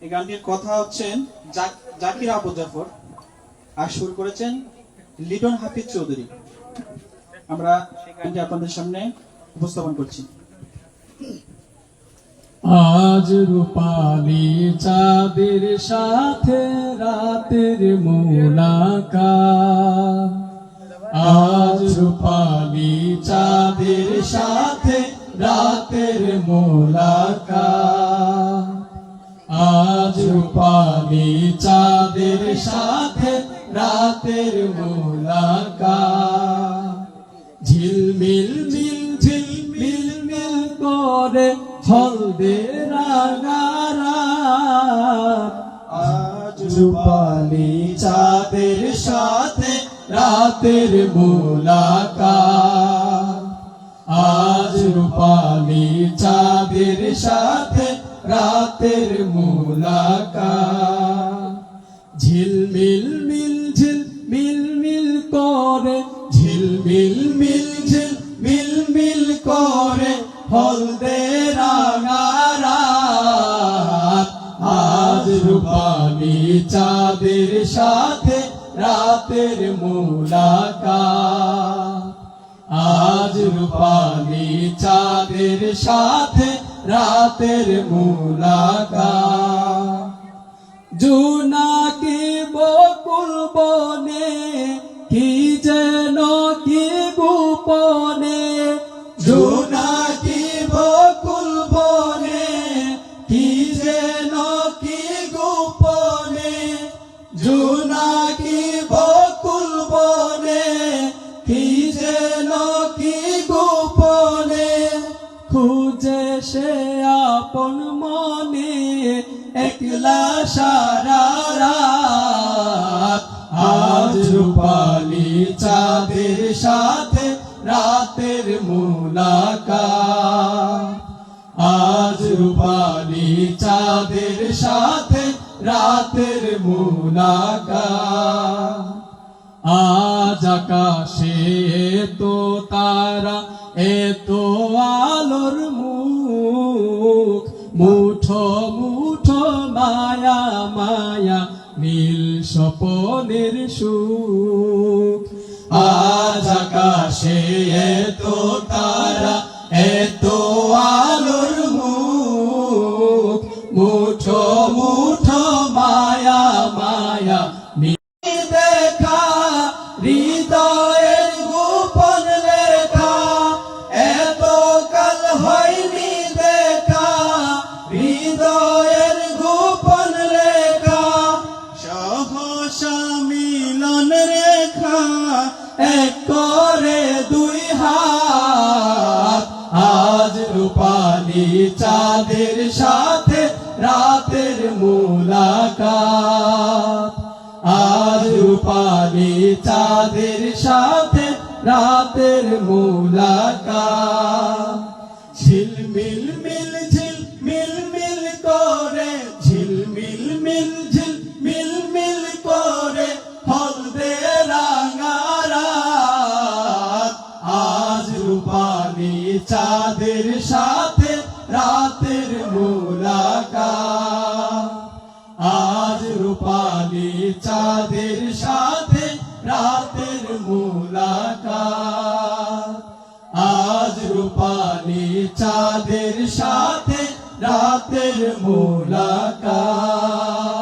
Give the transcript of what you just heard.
এই গানটির কথা হচ্ছেন জাক- জাকির আবু জাফর আর সুর করেছেন লিটন হাফিজ চৌধুরী। আমরা গানটি আপনাদের সামনে উপস্থাপন করছি। আজ রূপালি চাঁদের সাথে রাতের মোলাকাত। আজ রূপালি চাঁদের সাথে রাতের মোলাকাত। আজ চাঁদের সাথে রাতের মোলাকাত। ঝিলমিল মিল ঝিলমিল মিল করে হলদে রাগারাত। আজ রূপালি চাঁদের সাথে রাতের মোলাকাত। রাতের মোলাকাত ঝিলমিল মিল ঝিল, মিল মিল করে। ঝিলমিল মিল ঝিল, মিল মিল করে। হলদে রাঙারাত আজ রূপালি চাঁদের সাথে রাতের মোলাকাত আজ রূপালি চাঁদের সাথে রাতের মোলাকাত। জোনাকি বকুল বনে, কি যেন কি গোপনে। জোনাকি বকুল বনে, কি যেন কি গোপনে। জোনাকি আপন মনে একলা সারা আজ রূপালি চাঁদের সাথে রাতের আজ রূপালি চাঁদের সাথে রাতের মোলাকাত। আজ আকাশে তো তারা, এত আলোর মুখ মুঠো মুঠো মায়া মায়া নীল স্বপনের সুখ। আজ আকাশে এত তারা চাঁদের সাথে রাতের মোলাকাত। আজ রূপালি চাঁদের সাথে রাতের মোলাকাত। ঝিলমিল মিল ঝিল মিল মিল করে ঝিলমিল মিল ঝিল মিল মিল করে হলদে রাঙারাত আজ রূপালি চাঁদের সাথে রাতের মোলাকাত। আজ রূপালি চাঁদের সাথে রাতের মুলাকা আজ রূপালি চাঁদের সাথে রাতের মোলাকাত।